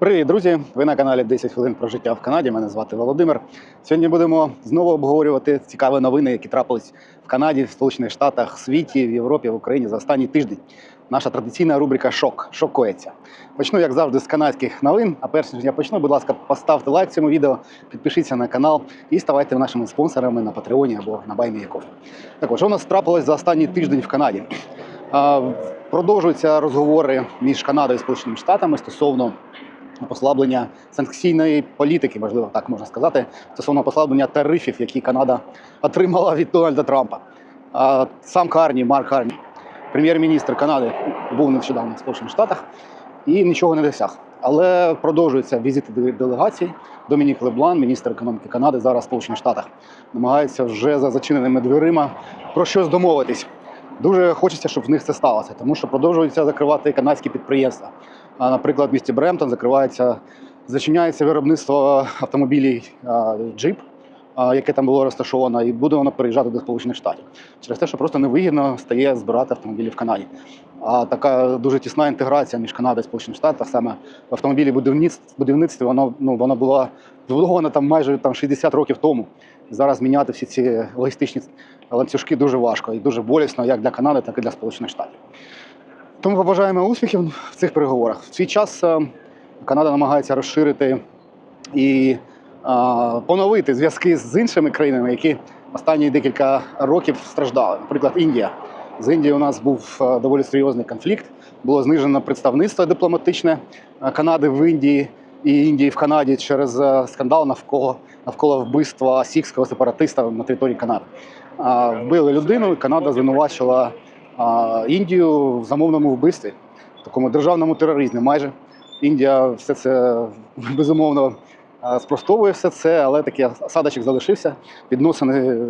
Привіт, друзі! Ви на каналі 10 хвилин про життя в Канаді. Мене звати Володимир. Сьогодні будемо знову обговорювати цікаві новини, які трапились в Канаді, в Сполучених Штатах, світі, в Європі, в Україні за останній тиждень. Наша традиційна рубрика Шок. Шокується. Почну, як завжди, з канадських новин. А перш ніж я почну, будь ласка, поставте лайк цьому відео, підпишіться на канал і ставайте нашими спонсорами на Патреоні або на BuyMeACoffee. Також що у нас трапилось за останній тиждень в Канаді. Продовжуються розговори між Канадою і Сполученими Штатами стосовно послаблення санкційної політики, можливо, так можна сказати, стосовно послаблення тарифів, які Канада отримала від Дональда Трампа. А Сам Карні, Марк Карні, прем'єр-міністр Канади, був нещодавно в Сполучених Штатах і нічого не досяг. Але продовжуються візити де- делегацій. Домінік Леблан, міністр економіки Канади, зараз в Сполучених Штатах, намагається вже за зачиненими дверима про щось домовитись. Дуже хочеться, щоб в них це сталося, тому що продовжуються закривати канадські підприємства. Наприклад, в місті Бремтон закривається, зачиняється виробництво автомобілів а, Jeep, яке там було розташовано, і буде воно переїжджати до Сполучених Штатів. Через те, що просто невигідно стає збирати автомобілі в Канаді. А така дуже тісна інтеграція між Канадою і Сполученими Штатами, саме в автомобілі будівництві, воно, ну, вона була збудована там майже там, 60 років тому. Зараз міняти всі ці логістичні ланцюжки дуже важко і дуже болісно як для Канади, так і для Сполучених Штатів. Тому побажаємо успіхів в цих переговорах. В свій час е, Канада намагається розширити і е, поновити зв'язки з іншими країнами, які останні декілька років страждали. Наприклад, Індія. З Індією у нас був е, доволі серйозний конфлікт. Було знижено представництво дипломатичне Канади в Індії і Індії в Канаді через скандал навколо навколо вбивства сікського сепаратиста на території Канади. Вбили людину, і Канада звинувачила Індію в замовному вбивстві, такому державному тероризмі. Майже Індія все це безумовно спростовує все це, але такий осадочок залишився. Відносини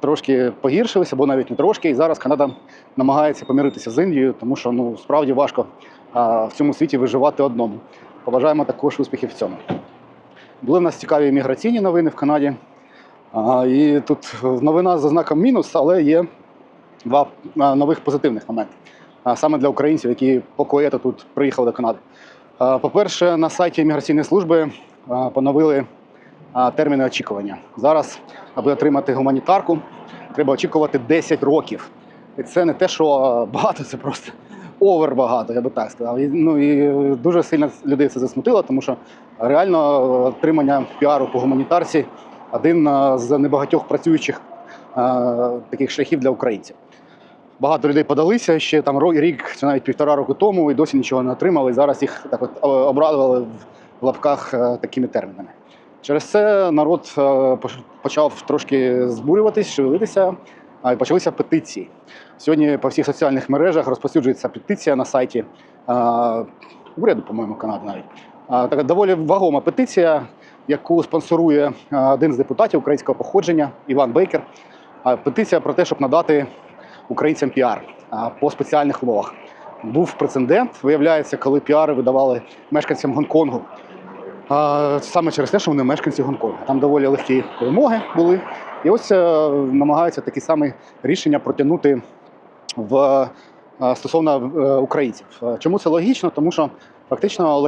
трошки погіршилися, або навіть не трошки. І зараз Канада намагається помиритися з Індією, тому що ну справді важко в цьому світі виживати одному. Побажаємо також успіхів в цьому. Були в нас цікаві міграційні новини в Канаді. І тут новина за знаком мінус, але є два нових позитивних моменти. Саме для українців, які по коєту тут приїхали до Канади. По-перше, на сайті міграційної служби поновили терміни очікування. Зараз, аби отримати гуманітарку, треба очікувати 10 років. І це не те, що багато, це просто овер багато, я би так сказав. Ну, і дуже сильно людей це засмутило, тому що реально отримання піару по гуманітарці один з небагатьох працюючих таких шляхів для українців. Багато людей подалися ще там рік чи навіть півтора року тому і досі нічого не отримали. Зараз їх так от е, обрадували в- лапках е, такими термінами. Через це народ е, почав трошки збурюватись, шевелитися, а і почалися петиції. Сьогодні по всіх соціальних мережах розповсюджується петиція на сайті е, уряду, по-моєму, Канади навіть. Така доволі вагома петиція, яку спонсорує е, один з депутатів українського походження Іван Бейкер. Петиція про те, щоб надати українцям піар по спеціальних умовах. Був прецедент, виявляється, коли піари видавали мешканцям Гонконгу. Саме через те, що вони мешканці Гонконгу. Там доволі легкі вимоги були. І ось е, намагаються такі самі рішення протягнути в е, стосовно е, українців. Чому це логічно? Тому що фактично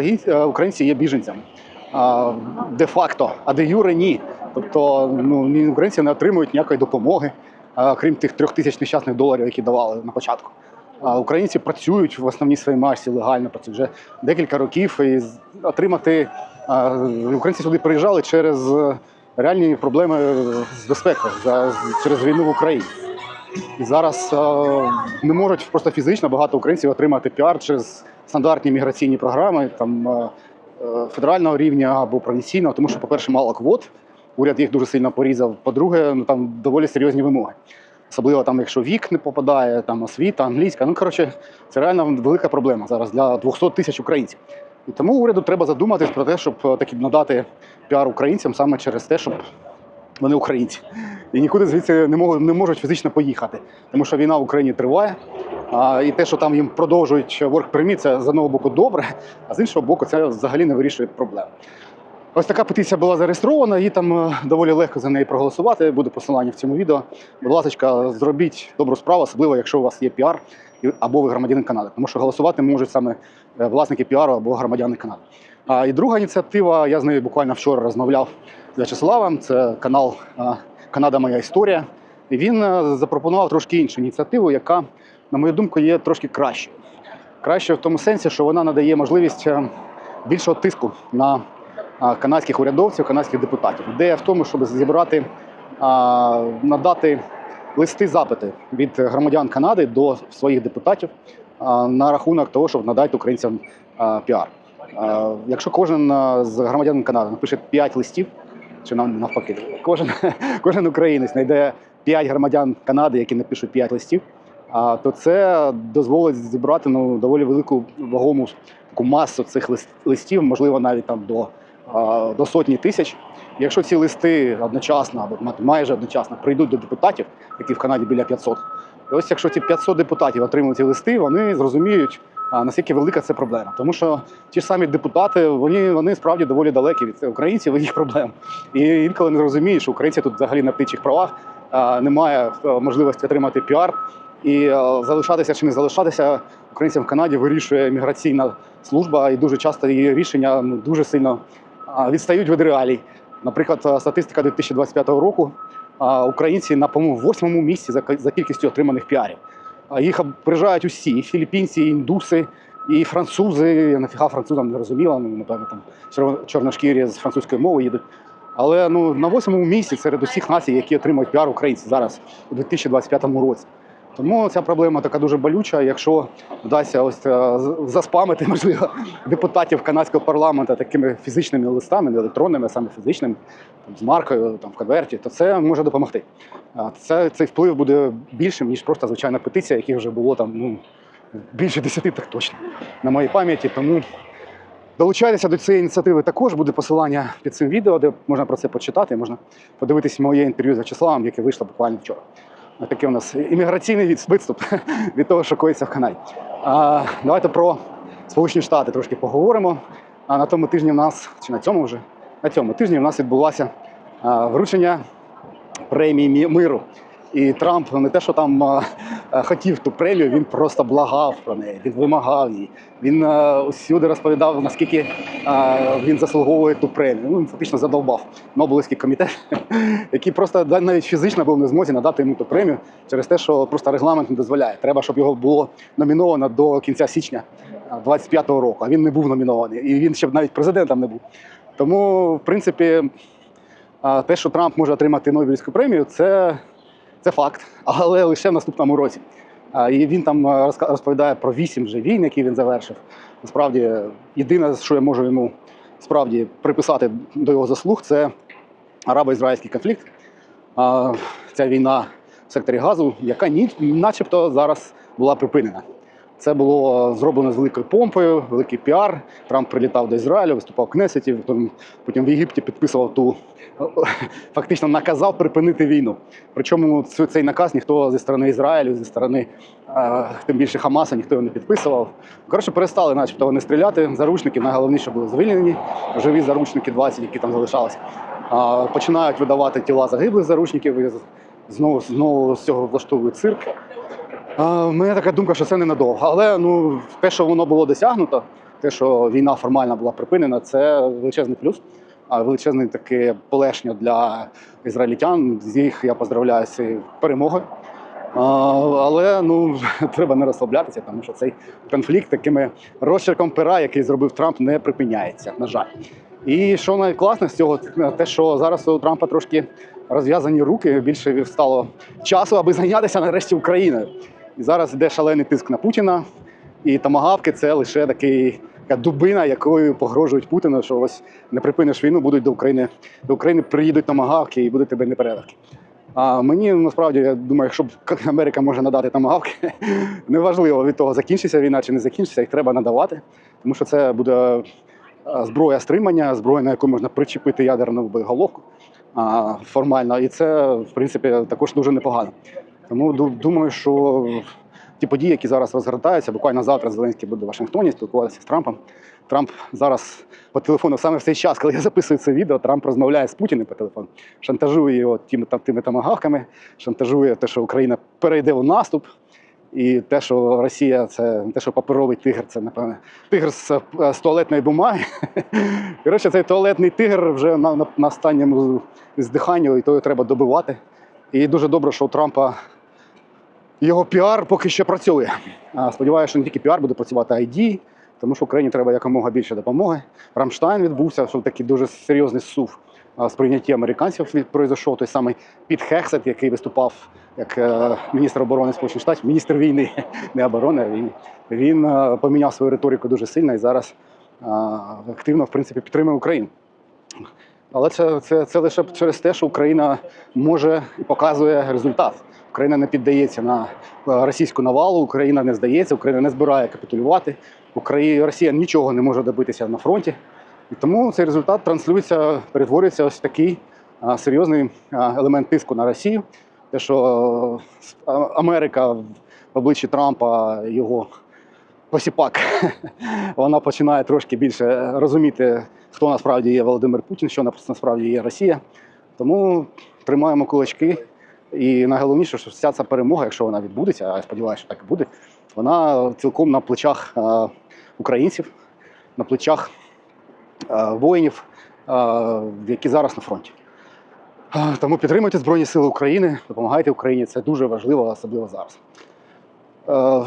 українці є біженцями. Де-факто, а де юре ні. Тобто ну, ні українці не отримують ніякої допомоги, крім тих трьох тисяч нещасних доларів, які давали на початку. А Українці працюють в основній своїй масі легально працюють вже декілька років і отримати українці сюди приїжджали через е, реальні проблеми з безпекою через війну в Україні. І зараз е, не можуть просто фізично багато українців отримати піар через стандартні міграційні програми там, е, федерального рівня або провінційного, тому що, по-перше, мало квот. Уряд їх дуже сильно порізав. По-друге, ну там доволі серйозні вимоги. Особливо там, якщо вік не попадає, там освіта, англійська. Ну коротше, це реально велика проблема зараз для 200 тисяч українців. І тому уряду треба задуматись про те, щоб е, таки надати піар українцям саме через те, щоб вони українці. І нікуди звідси не можуть, не можуть фізично поїхати, тому що війна в Україні триває. А, і те, що там їм продовжують work permit, це з одного боку добре, а з іншого боку, це взагалі не вирішує проблем. Ось така петиція була зареєстрована, і там е, доволі легко за неї проголосувати. Буде посилання в цьому відео. Будь ласка, зробіть добру справу, особливо якщо у вас є піар або ви громадянин Канади, тому що голосувати можуть саме е, власники піару або громадяни Канади. А, і друга ініціатива, я з нею буквально вчора розмовляв з В'ячеславом, це канал Канада Моя історія. І він е, запропонував трошки іншу ініціативу, яка, на мою думку, є трошки кращою. Краще в тому сенсі, що вона надає можливість е, більшого тиску на канадських урядовців, канадських депутатів. Ідея в тому, щоб зібрати, надати листи запити від громадян Канади до своїх депутатів на рахунок того, щоб надати українцям піар. Якщо кожен з громадян Канади напише 5 листів, чи нав- навпаки, кожен, кожен українець знайде 5 громадян Канади, які напишуть 5 листів, а, то це дозволить зібрати ну, доволі велику вагому таку масу цих лист- листів, можливо, навіть там до, до сотні тисяч. Якщо ці листи одночасно або ма- майже одночасно прийдуть до депутатів, які в Канаді біля 500, і ось якщо ці 500 депутатів отримують ці листи, вони зрозуміють, наскільки велика це проблема. Тому що ті ж самі депутати, вони, вони справді доволі далекі від українців і їх проблем. І інколи не розуміють, що українці тут взагалі на птичих правах немає можливості отримати піар. І залишатися чи не залишатися українцям в Канаді вирішує міграційна служба, і дуже часто її рішення ну, дуже сильно відстають від реалій. Наприклад, статистика 2025 року. Українці на по-моєму, восьмому місці за кількістю отриманих піарів. Їх приїжджають усі: і філіппінці, і індуси, і французи. Я Нафіга французам не розуміла, ну, напевно, там чорно- чорношкірі з французької мови їдуть. Але ну, на восьмому місці серед усіх націй, які отримують піар українці зараз у 2025 році. Тому ця проблема така дуже болюча. Якщо вдасться ось е, заспамити, можливо, депутатів канадського парламенту такими фізичними листами, не електронними, саме фізичними, там, з маркою там, в конверті, то це може допомогти. Це, цей вплив буде більшим, ніж просто звичайна петиція, яких вже було там ну, більше десяти, так точно, на моїй пам'яті. Тому долучайтеся до цієї ініціативи також. Буде посилання під цим відео, де можна про це почитати, можна подивитись моє інтерв'ю з В'ячеславом, яке вийшло буквально вчора. Такий у нас імміграційний від- відступ від того, що коїться в Канаді. А, давайте про Сполучені Штати трошки поговоримо. А на тому тижні в нас, чи на цьому вже, на цьому тижні в нас відбулося вручення премії миру. І Трамп не те, що там хотів ту премію, він просто благав про неї, він вимагав її. Він а, усюди розповідав, наскільки а, він заслуговує ту премію. Ну, він фактично задовбав Нобелівський комітет, який просто навіть фізично був не змозі надати йому ту премію через те, що просто регламент не дозволяє. Треба, щоб його було номіновано до кінця січня 25-го року. А він не був номінований. І він ще навіть президентом не був. Тому, в принципі, те, що Трамп може отримати Нобелівську премію, це, це факт, але лише в наступному році. І він там розповідає про вісім вже війн, які він завершив. Насправді, єдине, що я можу йому справді приписати до його заслуг, це арабо-ізраїльський конфлікт. Ця війна в секторі газу, яка ні, начебто зараз була припинена. Це було зроблено з великою помпою, великий піар. Трамп прилітав до Ізраїлю, виступав в Кнесеті, потім, в Єгипті підписував ту, фактично наказав припинити війну. Причому цей наказ ніхто зі сторони Ізраїлю, зі сторони е, тим більше Хамаса, ніхто його не підписував. Коротше, перестали, начебто, вони стріляти. Заручники найголовніше були звільнені. Живі заручники 20, які там залишалися. Починають видавати тіла загиблих заручників. І знову знову з цього влаштовують цирк. У мене така думка, що це ненадовго. Але ну, те, що воно було досягнуто, те, що війна формально була припинена, це величезний плюс. А величезне таке полегшення для ізраїльтян. З їх я поздравляю з перемогою. Але ну треба не розслаблятися, тому що цей конфлікт такими розчерком пера, який зробив Трамп, не припиняється. На жаль. І що найкласне з цього, те, що зараз у Трампа трошки розв'язані руки, більше стало часу, аби зайнятися нарешті Україною. І зараз йде шалений тиск на Путіна. І тамагавки це лише такий, така дубина, якою погрожують Путіну, що ось не припиниш війну, будуть до України. До України приїдуть тамагавки і будуть тебе непереливки. А мені насправді я думаю, якщо Америка може надати тамагавки, неважливо від того, закінчиться війна чи не закінчиться, їх треба надавати, тому що це буде зброя стримання, зброя, на яку можна причепити ядерну боєголовку формально. І це, в принципі, також дуже непогано. Тому думаю, що ті події, які зараз розгортаються, буквально завтра Зеленський буде в Вашингтоні спілкуватися з Трампом. Трамп зараз по телефону, саме в цей час, коли я записую це відео, Трамп розмовляє з Путіним по телефону, шантажує його тими, там, тими тамагавками, шантажує те, що Україна перейде у наступ. І те, що Росія це не те, що паперовий тигр, це напевне тигр з, е, з туалетної бумаги. Коротше, цей туалетний тигр вже на, на, на останньому здиханню, і то треба добивати. І дуже добре, що у Трампа його піар поки що працює. Сподіваюся, що не тільки піар буде працювати, а й дії, тому що Україні треба якомога більше допомоги. Рамштайн відбувся, що такий дуже серйозний сув сприйняття американців пройшов той самий Піт Хексет, який виступав як е, міністр оборони Сполучених Штатів, міністр війни, не оборони, а війни. Він е, поміняв свою риторику дуже сильно і зараз активно в принципі підтримує Україну. Але це, це, це лише через те, що Україна може і показує результат. Україна не піддається на е, російську навалу, Україна не здається, Україна не збирає капітулювати. Україна, Росія нічого не може добитися на фронті. І тому цей результат транслюється, перетворюється ось такий а, серйозний а, елемент тиску на Росію. Те, що е, Америка в обличчі Трампа, його посіпак, вона починає трошки більше розуміти, хто насправді є Володимир Путін, що насправді є Росія. Тому тримаємо кулачки. І найголовніше, що вся ця перемога, якщо вона відбудеться, а я сподіваюся, що так і буде, вона цілком на плечах е, українців, на плечах е, воїнів, е, які зараз на фронті. Тому підтримуйте Збройні Сили України, допомагайте Україні. Це дуже важливо, особливо зараз.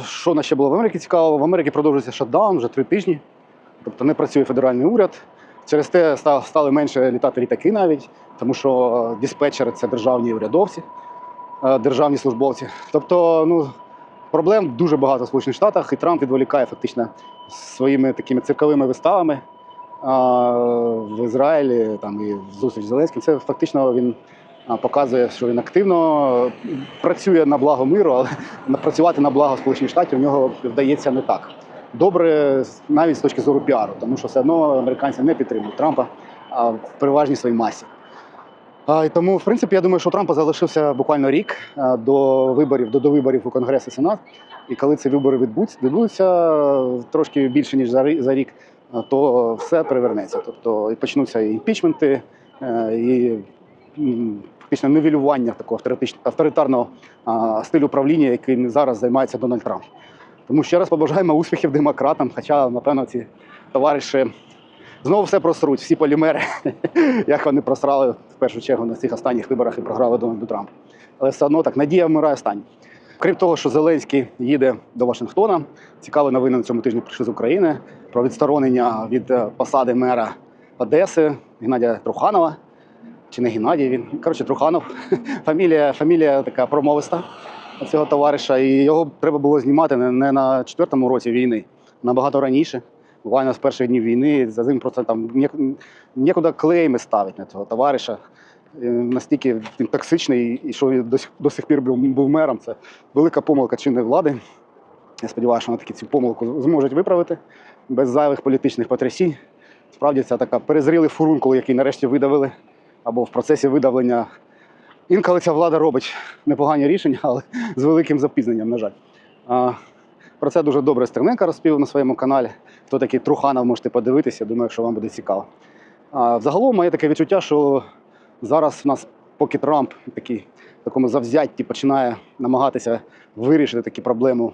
Що на ще було в Америці цікаво? В Америці продовжується шатдаун вже три тижні. Тобто не працює федеральний уряд. Через те ста- стали менше літати літаки навіть, тому що диспетчери це державні урядовці, державні службовці. Тобто, ну, проблем дуже багато в Сполучених Штатах, і Трамп відволікає фактично своїми такими цирковими виставами а, в Ізраїлі там, і в зустріч Зеленським. Це фактично він показує, що він активно працює на благо миру, але працювати на благо Сполучених Штатів у нього вдається не так. Добре, навіть з точки зору піару, тому що все одно американці не підтримують Трампа в переважній своїй масі. І тому, в принципі, я думаю, що у Трампа залишився буквально рік до виборів, до, до виборів у Конгрес і Сенат. І коли ці вибори відбудуться, е, трошки більше ніж за рік, то все перевернеться. Тобто почнуться і імпічменти, е, і фактично нивелювання такого авторитарного стилю управління, яким зараз займається Дональд Трамп. Тому ще раз побажаємо успіхів демократам, хоча, напевно, ці товариші знову все просруть, всі полімери, як вони просрали в першу чергу на цих останніх виборах і програли Дональду Трампу. Але все одно так, надія вмирає останній. Крім того, що Зеленський їде до Вашингтона, цікаві новини на цьому тижні прийшли з України про відсторонення від е, посади мера Одеси Геннадія Труханова. Чи не Геннадій він? Коротше, Труханов. Фамілія, фамілія така промовиста цього товариша. І його треба було знімати не, на четвертому році війни, набагато раніше. Буквально з перших днів війни. За ним просто там нікуди клейми ставить на цього товариша. Настільки він токсичний, і що він до сих, до сих пір був, був мером. Це велика помилка чинної влади. Я сподіваюся, що вони таки цю помилку зможуть виправити без зайвих політичних потрясінь. Справді це така перезрілий фурункул, який нарешті видавили, або в процесі видавлення. Інколи ця влада робить непогані рішення, але з великим запізненням, на жаль. Про це дуже добре Стерненко розповів на своєму каналі. Хто такий Труханов, можете подивитися, думаю, що вам буде цікаво. А, взагалом моє таке відчуття, що зараз в нас, поки Трамп такий, в такому завзятті починає намагатися вирішити такі проблеми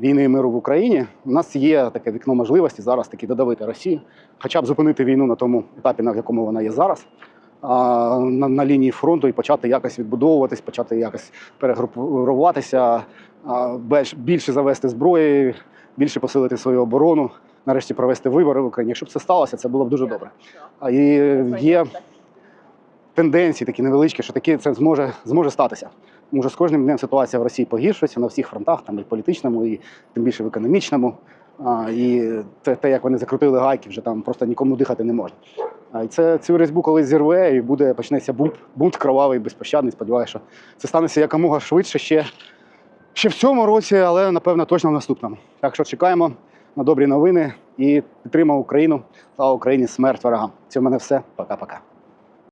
війни і миру в Україні, у нас є таке вікно можливості зараз таки додавити Росію, хоча б зупинити війну на тому етапі, на якому вона є зараз. На, на лінії фронту і почати якось відбудовуватись, почати якось перегрупуватися, більше завести зброї, більше посилити свою оборону, нарешті провести вибори в Україні. Якщо б це сталося, це було б дуже добре. І є тенденції такі невеличкі, що таке це зможе, зможе статися. Що з кожним днем ситуація в Росії погіршується на всіх фронтах, там і в політичному, і тим більше в економічному. А, і те, те, як вони закрутили гайки, вже там просто нікому дихати не можна. А, і це цю різьбу колись зірве, і буде почнеться бунт, бунт кровавий, безпощадний. Сподіваюся, що це станеться якомога швидше ще, ще в цьому році, але напевно точно в наступному. Так що чекаємо на добрі новини і підтримаємо Україну. Слава Україні! Смерть ворогам! Це в мене все. Пока-пока.